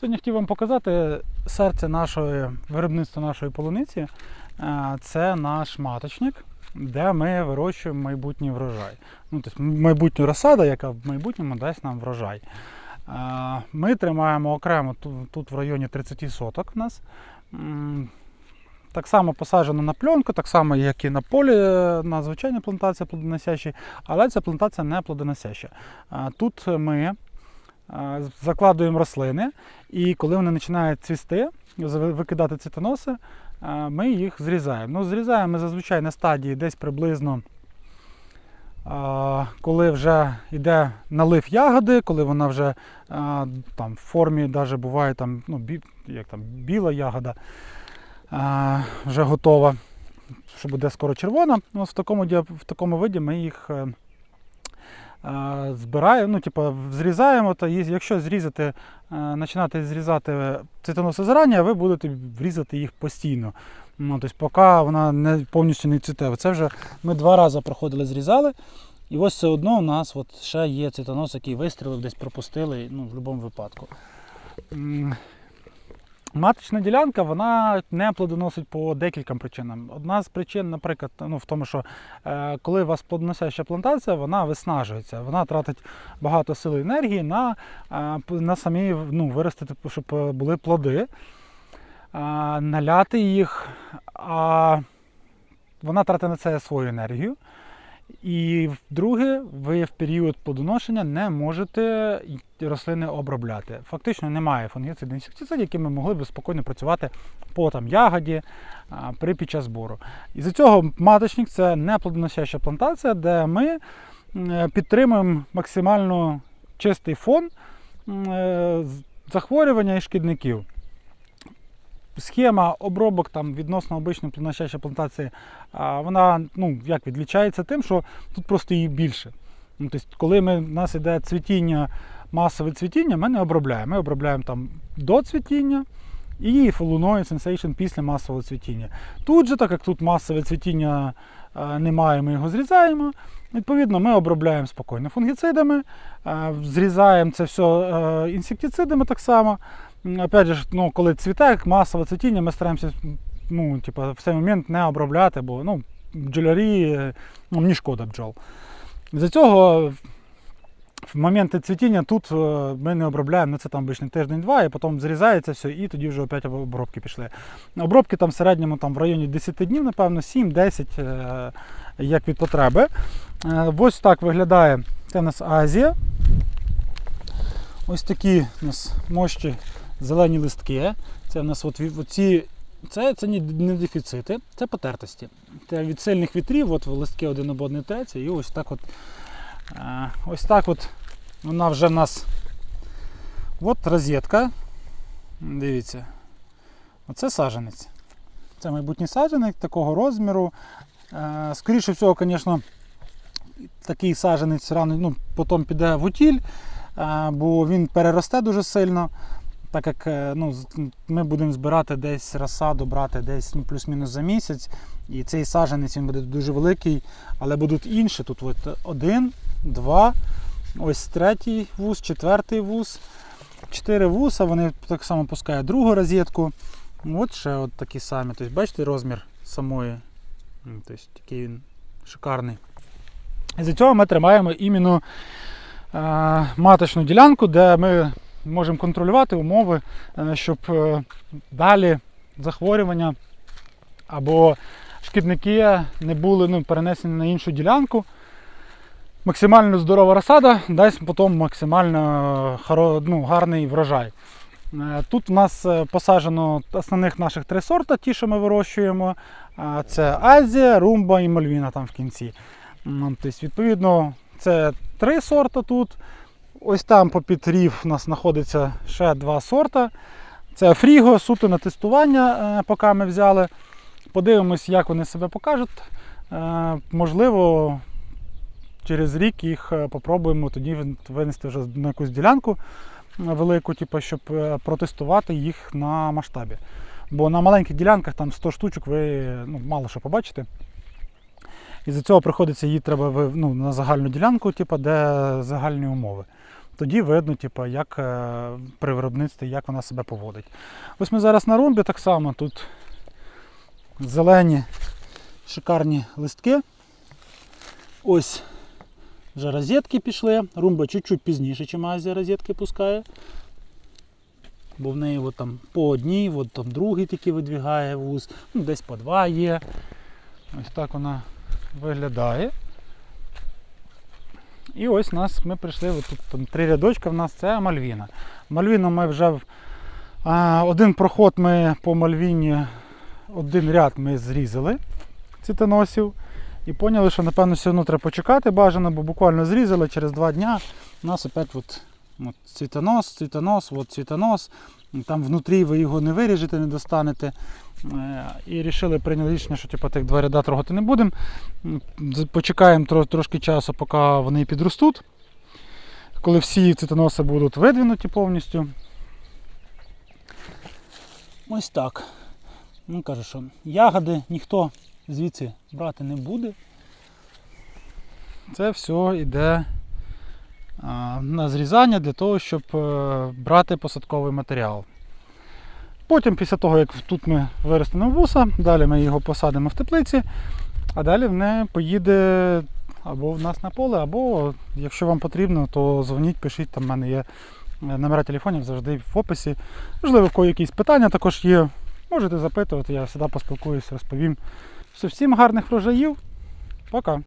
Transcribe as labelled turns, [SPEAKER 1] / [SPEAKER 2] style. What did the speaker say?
[SPEAKER 1] Сьогодні хотів вам показати серце нашої виробництва нашої полуниці. Е, Це наш маточник, де ми вирощуємо майбутній врожай. Ну, тобто майбутню розсада, яка в майбутньому дасть нам врожай. Е, Ми тримаємо окремо тут, в районі 30 соток в нас. Так само посаджено на пленку, так само, як і на полі, е, на звичайній плантації плодоносящій, але ця плантація не плодоносяща. Тут ми закладуємо рослини, і коли вони починають цвісти, викидати цвітоноси, е, ми їх зрізаємо. Ну, зрізаємо ми зазвичай на стадії десь приблизно, е, коли вже йде налив ягоди, коли вона вже е, там, в формі даже буває там, ну, бі, як там, біла ягода е, вже готова, що буде скоро червона. Ну, в, такому, в такому виді ми їх. Е, Збираємо, ну, типу, зрізаємо, та якщо зрізати, е, починати зрізати цвітоноси зарані, ви будете врізати їх постійно. Ну, тобто, поки вона не повністю не цвіте. Це вже ми два рази проходили, зрізали. І ось все одно у нас от ще є цвітонос, який вистрілив, десь пропустили, ну, в будь-якому випадку. Маточна ділянка вона не плодоносить по декільком причинам. Одна з причин, наприклад, ну, в тому, що е, коли у вас плодоносяща плантація, вона виснажується, вона тратить багато сил і енергії на, е, на самі ну, виростити, щоб були плоди, е, наляти їх, а вона тратить на це свою енергію. І друге, ви в період плодоношення не можете рослини обробляти. Фактично немає фунгіцидів інсектицидів, якими могли б спокійно працювати по там, ягоді при під час збору. І за цього маточник це не плодоносяща плантація, де ми підтримуємо максимально чистий фон е, захворювання і шкідників. Схема обробок там відносно обичної плодоносящої плантації, вона ну, як відлічається тим, що тут просто її більше. Ну, тобто, коли ми, у нас іде цвітіння, масове цвітіння, ми не обробляємо. Ми обробляємо там до цвітіння і фолуною сенсейшн після масового цвітіння. Тут же, так як тут масове цвітіння немає, ми його зрізаємо. Відповідно, ми обробляємо спокійно фунгіцидами, зрізаємо це все інсектицидами так само. Опять же, ну, коли цвіте, масове цвітіння, ми стараємося ну, типу, в цей момент не обробляти, бо ну, бджолярі, ну, мені шкода бджол. За цього в моменти цвітіння тут е, ми не обробляємо, ну це там обично тиждень-два, і потім зрізається все, і тоді вже опять обробки пішли. Обробки там в середньому там, в районі 10 днів, напевно, 7-10, е, як від потреби. Е, Ось так виглядає це у нас Азія. Ось такі у нас мощі зелені листки. Це у нас от, оці, це, це не дефіцити, це потертості. Це від сильних вітрів, от листки один об один треться, і ось так от, е, ось так от вона вже в нас. От розетка. Дивіться. Оце саджанець. Це майбутній саджанець такого розміру. Е, Скоріше всього, звісно, такий саджанець рано ну, потім піде в утіль, е, бо він переросте дуже сильно. Так як е, ну, ми будемо збирати десь розсаду, брати десь ну, плюс-мінус за місяць. І цей саджанець він буде дуже великий, але будуть інші. Тут от один, два, ось третій вуз, четвертий вуз, чотири вуса, вони так само пускають другу розетку. От ще от такі самі. Тобто, бачите розмір самої. Тобто, такий він шикарний. І за цього ми тримаємо іменно е, маточну ділянку, де ми можемо контролювати умови, е, щоб е, далі захворювання або шкідники не були ну, перенесені на іншу ділянку. Максимально здорова розсада дасть потім максимально ну, гарний врожай. Е, Тут у нас е, посаджено основних наших три сорта, ті, що ми вирощуємо. Це Азія, Румба і Мальвіна там в кінці. Тобто, відповідно, це три сорта тут. Ось там попід рів у нас знаходиться ще два сорта. Це Фріго, суто на тестування, е, поки ми взяли. Подивимось, як вони себе покажуть. Е, Можливо, через рік їх е, попробуємо тоді винести вже на якусь ділянку велику, типу, щоб протестувати їх на масштабі. Бо на маленьких ділянках там 100 штучок ви ну, мало що побачите. І за цього приходиться її треба ну, на загальну ділянку, типу, де загальні умови. тоді видно, типу, як е, при виробництві, як вона себе поводить. Ось ми зараз на румбі так само тут зелені шикарні листки. Ось вже розетки пішли. Румба чуть-чуть пізніше, ніж Азія розетки пускає. Бо в неї от там по одній, от там другий такий видвігає вуз, ну, десь по два є. Ось так вона виглядає. І ось нас ми прийшли, тут там три рядочка в нас це Мальвіна. Мальвіну ми вже а, один проход ми по Мальвіні, один ряд ми зрізали цвітоносів. І поняли, що напевно все одно треба почекати бажано, бо буквально зрізали через два дня. У нас опять от, от цвітонос, цвітонос, от цвітонос. Там внутрі ви його не виріжете, не достанете. Е, І вирішили, прийняли рішення, що типу, тих два ряда трогати не будемо. Почекаємо тро- трошки часу, поки вони підростуть. Коли всі цвітоноси будуть видвинуті повністю. Ось так. Ну, кажу, що ягоди ніхто звідси брати не буде. Це все йде на зрізання для того, щоб е, брати посадковий матеріал. Потім, після того, як тут ми виростемо вуса, далі ми його посадимо в теплиці, а далі в поїде або в нас на поле, або якщо вам потрібно, то дзвоніть, пишіть, там в мене є е, номера телефонів завжди в описі. Можливо, в кого якісь питання також є. Можете запитувати, я завжди поспілкуюся, розповім. Все, всім гарних врожаїв. Пока.